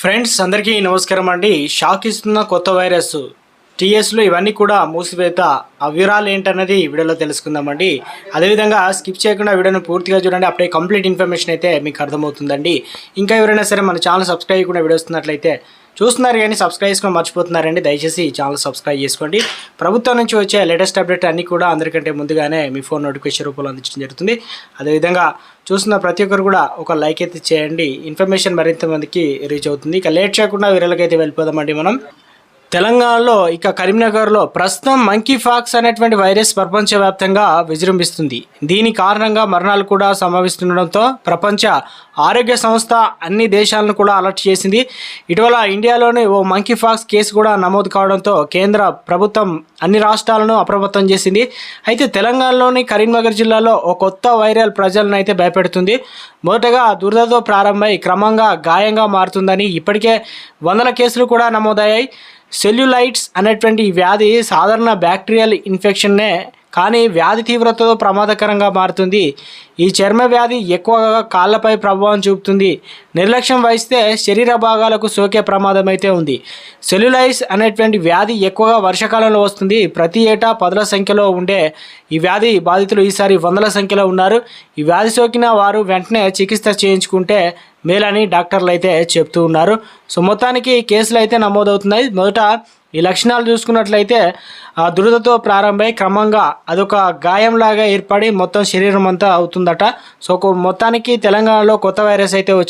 Friends అందరికీ నమస్కారం అండి. షాక్ ఇస్తున్న కొత్త వైరస్ టీఎస్లు ఇవన్నీ కూడా మూసివేత ఆ వివరాలు ఏంటన్నది వీడియోలో తెలుసుకుందామండి. అదేవిధంగా స్కిప్ చేయకుండా వీడియోను పూర్తిగా చూడండి. అప్పుడే కంప్లీట్ ఇన్ఫర్మేషన్ అయితే మీకు అర్థమవుతుందండి. ఇంకా ఎవరైనా సరే మన ఛానల్ సబ్స్క్రైబ్ కూడా వీడియో వస్తున్నట్లయితే చూస్తున్నారు కానీ సబ్స్క్రైబ్ చేసుకొని మర్చిపోతున్నారండి. దయచేసి ఛానల్ సబ్స్క్రైబ్ చేసుకోండి. ప్రభుత్వం నుంచి వచ్చే లేటెస్ట్ అప్డేట్ అన్నీ కూడా అందరికంటే ముందుగానే మీ ఫోన్ నోటిఫికేషన్ రూపంలో అందించడం జరుగుతుంది. అదేవిధంగా చూస్తున్న ప్రతి ఒక్కరు కూడా ఒక లైక్ అయితే చేయండి. ఇన్ఫర్మేషన్ మరింత మందికి రీచ్ అవుతుంది. ఇక లేట్ చేయకుండా వీరలకైతే వెళ్ళిపోదామండి మనం. తెలంగాణలో ఇక కరీంనగర్లో ప్రస్తుతం మంకీ ఫాక్స్ అనేటువంటి వైరస్ ప్రపంచవ్యాప్తంగా విజృంభిస్తుంది. దీని కారణంగా మరణాలు కూడా సంభవిస్తుండడంతో ప్రపంచ ఆరోగ్య సంస్థ అన్ని దేశాలను కూడా అలర్ట్ చేసింది. ఇటీవల ఇండియాలోని ఓ మంకీ ఫాక్స్ కేసు కూడా నమోదు కావడంతో కేంద్ర ప్రభుత్వం అన్ని రాష్ట్రాలను అప్రమత్తం చేసింది. అయితే తెలంగాణలోని కరీంనగర్ జిల్లాలో ఓ కొత్త వైరల్ ప్రజలను అయితే భయపెడుతుంది. మొదటగా దురదతో ప్రారంభమై క్రమంగా గాయంగా మారుతుందని ఇప్పటికే వందల కేసులు కూడా నమోదయ్యాయి. సెల్యులైట్స్ అనేటువంటి ఈ వ్యాధి సాధారణ బ్యాక్టీరియల్ ఇన్ఫెక్షన్నే కానీ వ్యాధి తీవ్రతతో ప్రమాదకరంగా మారుతుంది. ఈ చర్మ వ్యాధి ఎక్కువగా కాళ్ళపై ప్రభావం చూపుతుంది. నిర్లక్ష్యం వహిస్తే శరీర భాగాలకు సోకే ప్రమాదం అయితే ఉంది. సెల్యులైస్ అనేటువంటి వ్యాధి ఎక్కువగా వర్షాకాలంలో వస్తుంది. ప్రతి ఏటా పదుల సంఖ్యలో ఉండే ఈ వ్యాధి బాధితులు ఈసారి వందల సంఖ్యలో ఉన్నారు. ఈ వ్యాధి సోకిన వారు వెంటనే చికిత్స చేయించుకుంటే మేలని డాక్టర్లు అయితే చెప్తూ ఉన్నారు. సో మొత్తానికి కేసులు అయితే నమోదవుతున్నాయి. మొదట ఈ లక్షణాలు చూసుకున్నట్లయితే ఆ దురదతో ప్రారంభమై క్రమంగా అదొక గాయంలాగా ఏర్పడి మొత్తం శరీరం అంతా ఉందట. సో మొత్తానికి తెలంగాణలో కొత్త వైరస్ అయితే వచ్చింది.